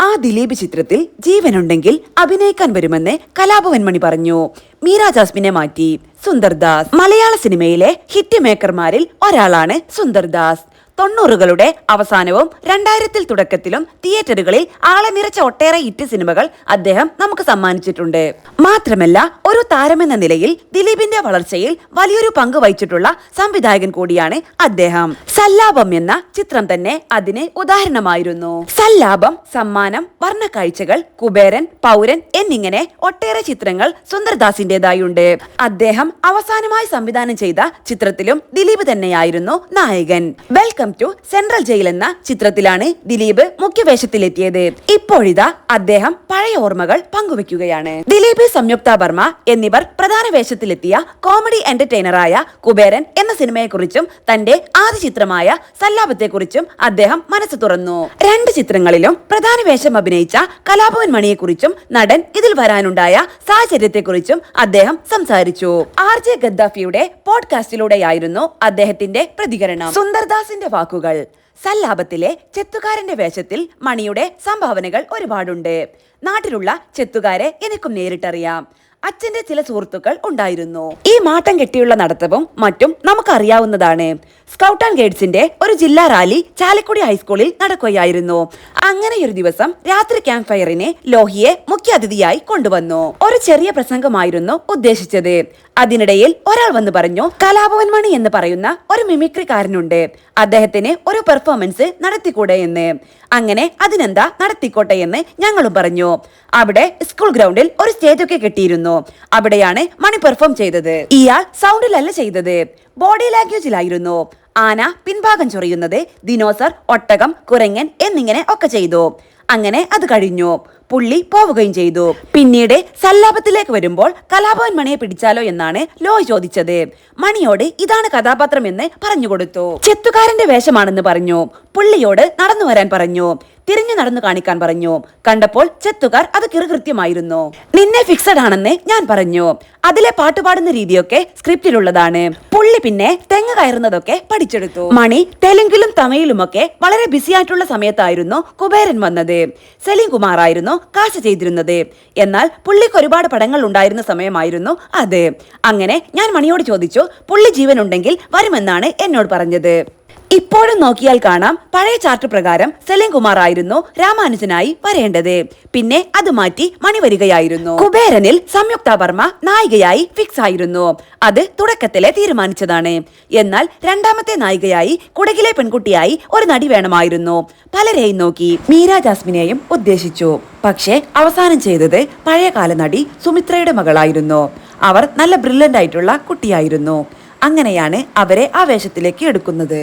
ആ ദിലീപ് ചിത്രത്തിൽ ജീവനുണ്ടെങ്കിൽ അഭിനയിക്കാൻ വരുമെന്ന് കലാഭവൻ മണി പറഞ്ഞു. മീര ജാസ്മിനെ മാറ്റി. സുന്ദർദാസ് മലയാള സിനിമയിലെ ഹിറ്റ് മേക്കർമാരിൽ ഒരാളാണ് സുന്ദർദാസ് തൊണ്ണൂറുകളുടെ അവസാനവും രണ്ടായിരത്തിൽ തുടക്കത്തിലും തിയേറ്ററുകളിൽ ആളെ നിറച്ച ഒട്ടേറെ ഇറ്റ് സിനിമകൾ അദ്ദേഹം നമുക്ക് സമ്മാനിച്ചിട്ടുണ്ട്. മാത്രമല്ല ഒരു താരമെന്ന നിലയിൽ ദിലീപിന്റെ വളർച്ചയിൽ വലിയൊരു പങ്ക് വഹിച്ചിട്ടുള്ള സംവിധായകൻ കൂടിയാണ് അദ്ദേഹം. സല്ലാപം എന്ന ചിത്രം തന്നെ അതിന് ഉദാഹരണമായിരുന്നു. സല്ലാപം സമ്മാനം വർണക്കാഴ്ചകൾ കുബേരൻ പൗരൻ എന്നിങ്ങനെ ഒട്ടേറെ ചിത്രങ്ങൾ സുന്ദർദാസിന്റേതായുണ്ട്. അദ്ദേഹം അവസാനമായി സംവിധാനം ചെയ്ത ചിത്രത്തിലും ദിലീപ് തന്നെയായിരുന്നു നായകൻ. വെൽക്കം ടു സെൻട്രൽ ജയിൽ എന്ന ചിത്രത്തിലാണ് ദിലീപ് മുഖ്യവേഷത്തിലെത്തിയത്. ഇപ്പോഴിതാ അദ്ദേഹം പഴയ ഓർമ്മകൾ പങ്കുവെക്കുകയാണ്. ദിലീപ് സംയുക്ത വർമ്മ എന്നിവർ പ്രധാന വേഷത്തിലെത്തിയ കോമഡി എന്റർടൈനറായ കുബേരൻ എന്ന സിനിമയെക്കുറിച്ചും തന്റെ ആദ്യ ചിത്രമായ സല്ലാപത്തെക്കുറിച്ചും അദ്ദേഹം മനസ്സ് തുറന്നു. രണ്ട് ചിത്രങ്ങളിലും പ്രധാന വേഷം അഭിനയിച്ച കലാഭവൻ മണിയെക്കുറിച്ചും നടൻ ഇതിൽ വരാനുണ്ടായ സാഹചര്യത്തെക്കുറിച്ചും അദ്ദേഹം സംസാരിച്ചു. ആർ ജെ ഗദ്ദാഫിയുടെ പോഡ്കാസ്റ്റിലൂടെയായിരുന്നു അദ്ദേഹത്തിന്റെ പ്രതികരണം. സുന്ദർദാസിന്റെ വാക്കുകൾ. സല്ലാപത്തിലെ ചെത്തുകാരന്റെ വേഷത്തിൽ മണിയുടെ സംഭാവനകൾ ഒരുപാടുണ്ട്. നാട്ടിലുള്ള ചെത്തുകാരെ എനിക്കും നേരിട്ടറിയാം. അച്ഛന്റെ ചില സുഹൃത്തുക്കൾ ഉണ്ടായിരുന്നു. ഈ മാട്ടം കെട്ടിയുള്ള നടത്തവും മറ്റും നമുക്കറിയാവുന്നതാണ്. സ്കൗട്ട് ആൻഡ് ഗൈഡ്സിന്റെ ഒരു ജില്ലാ റാലി ചാലക്കുടി ഹൈസ്കൂളിൽ നടക്കുകയായിരുന്നു. അങ്ങനെ ഒരു ദിവസം രാത്രി ക്യാമ്പ് ഫയറിനെ ലോഹിയെ മുഖ്യ അതിഥിയായി കൊണ്ടുവന്നു. ഒരു ചെറിയ പ്രസംഗമായിരുന്നു ഉദ്ദേശിച്ചത്. അതിനിടയിൽ ഒരാൾ വന്ന് പറഞ്ഞു കലാഭവൻ മണി എന്ന് പറയുന്ന ഒരു മിമിക്രിക്കാരനുണ്ട്. അദ്ദേഹത്തിന് ഒരു പെർഫോമൻസ് നടത്തിക്കൂടെ എന്ന്. അങ്ങനെ അതിനെന്താ നടത്തിക്കോട്ടെ എന്ന് ഞങ്ങളും പറഞ്ഞു. അവിടെ സ്കൂൾ ഗ്രൗണ്ടിൽ ഒരു സ്റ്റേജ് ഒക്കെ അവിടെയാണ് മണി പെർഫോം ചെയ്തത്. ഇയാൾ സൗണ്ടിലല്ല ചെയ്തത്. ബോഡി ലാംഗ്വേജിലായിരുന്നു. ആന പിൻഭാഗം ചൊറിയുന്നത് ദിനോസർ ഒട്ടകം കുരങ്ങൻ എന്നിങ്ങനെ ഒക്കെ ചെയ്തു. അങ്ങനെ അത് കഴിഞ്ഞു. പുള്ളി പോവുകയും ചെയ്തു. പിന്നീട് സല്ലാപത്തിലേക്ക് വരുമ്പോൾ കലാഭവൻ മണിയെ പിടിച്ചാലോ എന്നാണ് ലോയ് ചോദിച്ചത്. മണിയോട് ഇതാണ് കഥാപാത്രം എന്ന് പറഞ്ഞു കൊടുത്തു ചെത്തുകാരന്റെ വേഷമാണെന്ന് പറഞ്ഞു. പുള്ളിയോട് നടന്നു വരാൻ പറഞ്ഞു. തിരിഞ്ഞു നടന്നു കാണിക്കാൻ പറഞ്ഞു. കണ്ടപ്പോൾ ചെത്തുകാർ അത് കിറുകൃത്യമായിരുന്നു. നിന്നെ ഫിക്സഡ് ആണെന്ന് ഞാൻ പറഞ്ഞു. അതിലെ പാട്ടുപാടുന്ന രീതിയൊക്കെ സ്ക്രിപ്റ്റിലുള്ളതാണ്. പുള്ളി പിന്നെ തെങ്ങ് കയറുന്നതൊക്കെ പഠിച്ചെടുത്തു. മണി തെലുങ്കിലും തമിഴിലുമൊക്കെ വളരെ ബിസി ആയിട്ടുള്ള സമയത്തായിരുന്നു കുബേരൻ വന്നത്. സലീം കുമാർ ആയിരുന്നു കാശ് ചെയ്തിരുന്നത്. എന്നാൽ പുള്ളിക്ക് ഒരുപാട് പടങ്ങൾ ഉണ്ടായിരുന്ന സമയമായിരുന്നു അത്. അങ്ങനെ ഞാൻ മണിയോട് ചോദിച്ചു പുള്ളി ജീവനുണ്ടെങ്കിൽ വരുമെന്നാണ് എന്നോട് പറഞ്ഞത്. ഇപ്പോഴും നോക്കിയാൽ കാണാം പഴയ ചാർട്ട് പ്രകാരം സലീം കുമാർ ആയിരുന്നു രാമാനുജനായി വരേണ്ടത്. പിന്നെ അത് മാറ്റി മണി വരികയായിരുന്നു കുബേരനിൽ സംയുക്ത വർമ്മ നായികയായി ഫിക്സ് ആയിരുന്നു. അത് തുടക്കത്തിലെ തീരുമാനിച്ചതാണ്. എന്നാൽ രണ്ടാമത്തെ നായികയായി കുടകിലെ പെൺകുട്ടിയായി ഒരു നടി വേണമായിരുന്നു. പലരെയും നോക്കി മീര ജാസ്മിനെയും ഉദ്ദേശിച്ചു. പക്ഷേ അവസാനം ചെയ്തത് പഴയകാല നടി സുമിത്രയുടെ മകളായിരുന്നു. അവർ നല്ല ബ്രില്യന്റ് ആയിട്ടുള്ള കുട്ടിയായിരുന്നു. അങ്ങനെയാണ് അവരെ ആ വേഷത്തിലേക്ക് എടുക്കുന്നത്.